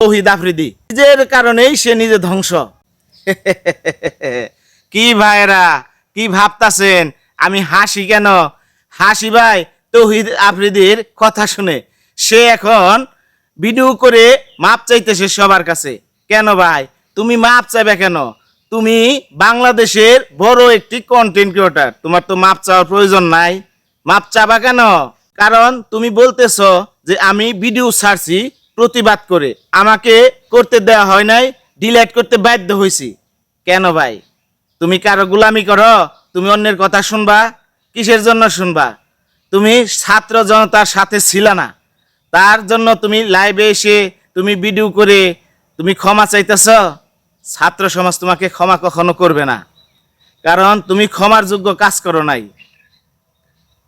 তৌহিদ আফ্রিদি। নিজের কারণেই সে নিজে ধ্বংস। কি ভাইরা কি ভাবতাছেন? আমি হাসি কেন? হাসি ভাই তৌহিদ আফ্রিদির কথা শুনে সে এখন ভিডিও করে মাপ চাইতেছে সবার কাছে। কেন ভাই? তুমি মাপ চাইবে কেন? তুমি বাংলাদেশের বড় একটি কন্টেন্ট ক্রিয়েটার তোমার তো মাপ চাওয়ার প্রয়োজন নাই। মাপ চাবা কেন? কারণ তুমি বলতেছ যে আমি ভিডিও ছাড়ছি প্রতিবাদ করে। আমাকে করতে দেওয়া হয় নাই, ডিলেট করতে বাধ্য হয়েছি কেন ভাই? তুমি কারও গুলামি করো, তুমি অন্যের কথা শুনবা, কিসের জন্য শুনবা? তুমি ছাত্র জনতার সাথে ছিল না। তার জন্য তুমি লাইভে এসে তুমি ভিডিও করে তুমি ক্ষমা চাইতেছ। ছাত্র সমাজ তোমাকে ক্ষমা কখনো করবে না। কারণ তুমি ক্ষমার যোগ্য কাজ করো নাই।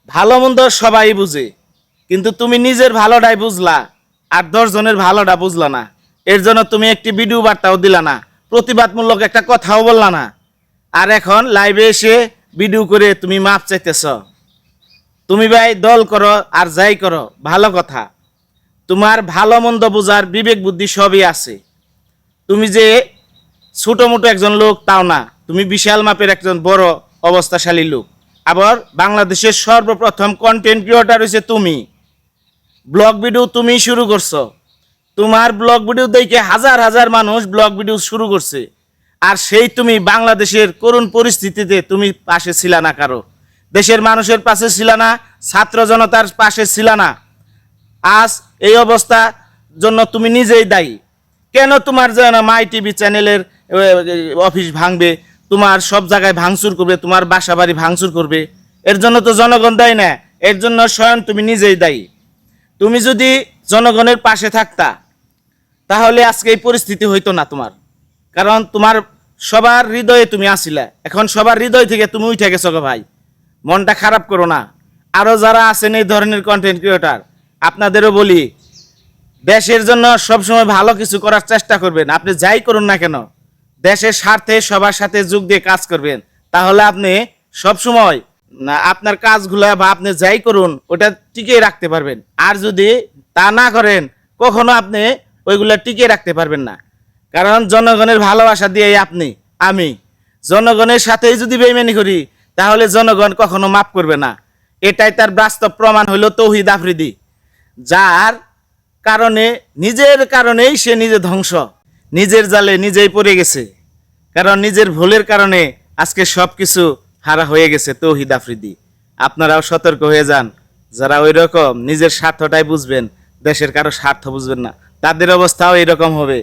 ভালো মন্দ সবাই বুঝে, কিন্তু তুমি নিজের ভালোটাই বুঝলা। আর দশজনের ভালোটা বুঝলা না। এর জন্য তুমি একটি ভিডিও বার্তাও দিলা না। প্রতিবাদমূলক একটা কথাও বললা না। আর এখন লাইভে এসে ভিডিও করে তুমি মাপ চাইতেছ। তুমি ভাই দল করো আর যাই করো, ভালো কথা। তোমার ভালো মন্দ বোঝার বিবেক বুদ্ধি সবই আছে। তুমি যে ছোট মোটো একজন লোক, তাও না। তুমি বিশাল মাপের একজন বড় অবস্থাশালী লোক। আবার বাংলাদেশের সর্বপ্রথম কন্টেন্ট ক্রিয়েটার হয়েছে তুমি। ব্লগ ভিডিও তুমি শুরু করছ। তোমার ব্লগ ভিডিও দেখে হাজার হাজার মানুষ ব্লগ ভিডিও শুরু করছে। আর সেই তুমি বাংলাদেশের করুণ পরিস্থিতিতে তুমি পাশে ছিল না কারও। দেশের মানুষের পাশে ছিল না, ছাত্র জনতার পাশে ছিল না। আজ এই অবস্থা জন্য তুমি নিজেই দায়ী। কেন তোমার যেন মাই টিভি চ্যানেলের অফিস ভাঙবে, তোমার সব জায়গায় ভাঙচুর করবে, তোমার বাসা বাড়ি ভাঙচুর করবে? এর জন্য তো জনগণ দায়ী না, এর জন্য স্বয়ং তুমি নিজেই দায়ী। তুমি যদি জনগণের পাশে থাকতা, তাহলে আজকে এই পরিস্থিতি হইতো না তোমার। কারণ তোমার সবার হৃদয়ে তুমি আসিলা। এখন সবার হৃদয় থেকে তুমি উঠে গেছো গো ভাই। মনটা খারাপ করো না। আরও যারা আছেন এই ধরনের কন্টেন্ট ক্রিয়েটার আপনাদেরও বলি, দেশের জন্য সবসময় ভালো কিছু করার চেষ্টা করবেন। আপনি যাই করুন না কেন, দেশের স্বার্থে সবার সাথে যোগ দিয়ে কাজ করবেন। তাহলে আপনি সবসময় আপনার কাজগুলো বা আপনি যাই করুন, ওটা টিকিয়ে রাখতে পারবেন। আর যদি তা না করেন, কখনো আপনি ওইগুলো টিকিয়ে রাখতে পারবেন না। কারণ জনগণের ভালোবাসা দিয়ে আপনি, আমি। জনগণের সাথেই যদি বেইমানি করি, তাহলে জনগণ কখনো মাফ করবে না। এটাই তার বাস্তব প্রমাণ হলো তৌহিদ আফ্রিদি। যার কারণে, নিজের কারণেই সে নিজে ধ্বংস। নিজের জালে নিজেই পড়ে গেছে। কারণ নিজের ভুলের কারণে আজকে সব কিছু হারা হয়ে গেছে তৌহিদ আফ্রিদি। আপনারাও সতর্ক হয়ে যান। যারা ওই রকম নিজের স্বার্থটাই বুঝবেন, দেশের কারও স্বার্থ বুঝবেন না। তাদের অবস্থাও এরকম হবে।